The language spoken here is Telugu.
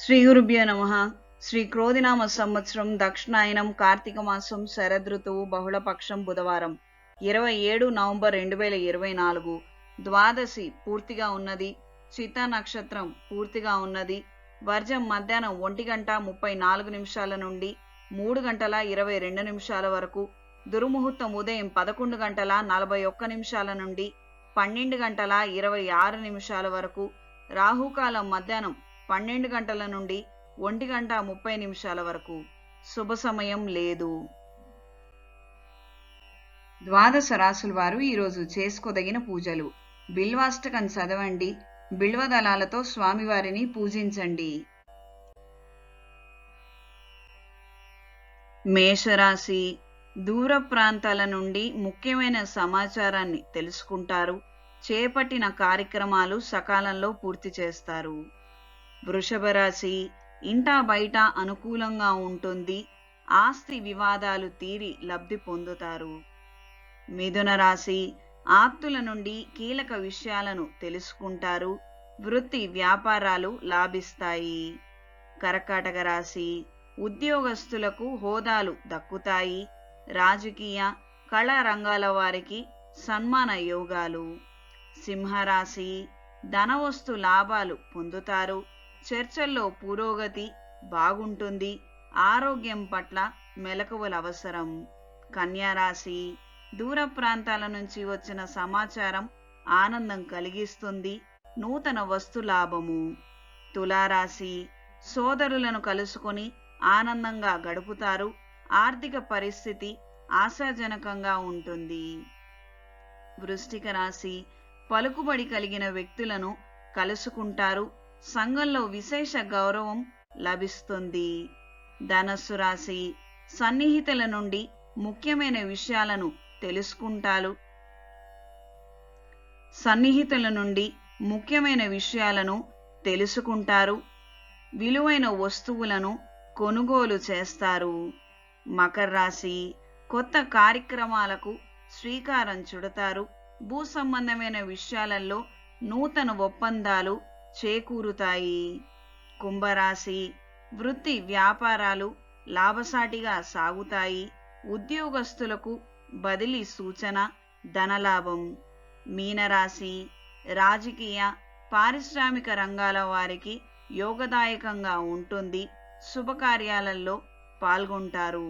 శ్రీ గురుభ్యో నమ. శ్రీ క్రోధినామ సంవత్సరం దక్షిణాయనం కార్తీక మాసం శరదృతువు బహుళపక్షం బుధవారం. ఇరవై ఏడు నవంబర్ రెండు వేల ఇరవై నాలుగు. ద్వాదశి పూర్తిగా ఉన్నది. చిత్త నక్షత్రం పూర్తిగా ఉన్నది. వర్జం మధ్యాహ్నం ఒంటి గంట ముప్పై నాలుగు నిమిషాల నుండి మూడు గంటల ఇరవై రెండు నిమిషాల వరకు. దుర్ముహూర్తం ఉదయం పదకొండు గంటల నలభై ఒక్క నిమిషాల నుండి పన్నెండు గంటల ఇరవై ఆరు నిమిషాల వరకు. రాహుకాలం మధ్యాహ్నం పన్నెండు గంటల నుండి ఒంటి గంట ముప్పై నిమిషాల వరకు. శుభ సమయం లేదు. ద్వాదశ రాసుల వారు ఈరోజు చేసుకోదగిన పూజలు. బిల్వాష్టకం చదవండి. బిల్వదళాలతో స్వామివారిని పూజించండి. మేషరాశి దూర ప్రాంతాల నుండి ముఖ్యమైన సమాచారాన్ని తెలుసుకుంటారు. చేపట్టిన కార్యక్రమాలు సకాలంలో పూర్తి చేస్తారు. వృషభ రాశి ఇంటా బయట అనుకూలంగా ఉంటుంది. ఆస్తి వివాదాలు తీరి లబ్ధి పొందుతారు. మిథున రాశి ఆప్తుల నుండి కీలక విషయాలను తెలుసుకుంటారు. వృత్తి వ్యాపారాలు లాభిస్తాయి. కర్కాటక రాశి ఉద్యోగస్తులకు హోదాలు దక్కుతాయి. రాజకీయ కళా రంగాల వారికి సన్మాన యోగాలు. సింహరాశి ధనవస్తు లాభాలు పొందుతారు. చర్చల్లో పురోగతి బాగుంటుంది. ఆరోగ్యం పట్ల మెలకువలు అవసరం కన్యారాశి దూర ప్రాంతాల నుంచి వచ్చిన సమాచారం ఆనందం కలిగిస్తుంది. నూతన వస్తు లాభము. తులారాశి సోదరులను కలుసుకొని ఆనందంగా గడుపుతారు. ఆర్థిక పరిస్థితి ఆశాజనకంగా ఉంటుంది. వృష్టిక రాశి పలుకుబడి కలిగిన వ్యక్తులను కలుసుకుంటారు. సంఘంలో విశేష గౌరవం లభిస్తుంది. ధనస్సు రాశి సన్నిహితుల నుండి ముఖ్యమైన విషయాలను తెలుసుకుంటారు. సన్నిహితుల నుండి ముఖ్యమైన విషయాలను తెలుసుకుంటారు. విలువైన వస్తువులను కొనుగోలు చేస్తారు. మకర రాశి కొత్త కార్యక్రమాలకు శ్రీకారం చుడతారు. భూ సంబంధమైన విషయాలలో నూతన ఒప్పందాలు చేకూరుతాయి. కుంభరాశి వృత్తి వ్యాపారాలు లాభసాటిగా సాగుతాయి. ఉద్యోగస్తులకు బదిలీ సూచన ధనలాభం. మీనరాశి రాజకీయ పారిశ్రామిక రంగాల వారికి యోగదాయకంగా ఉంటుంది. శుభకార్యాలలో పాల్గొంటారు.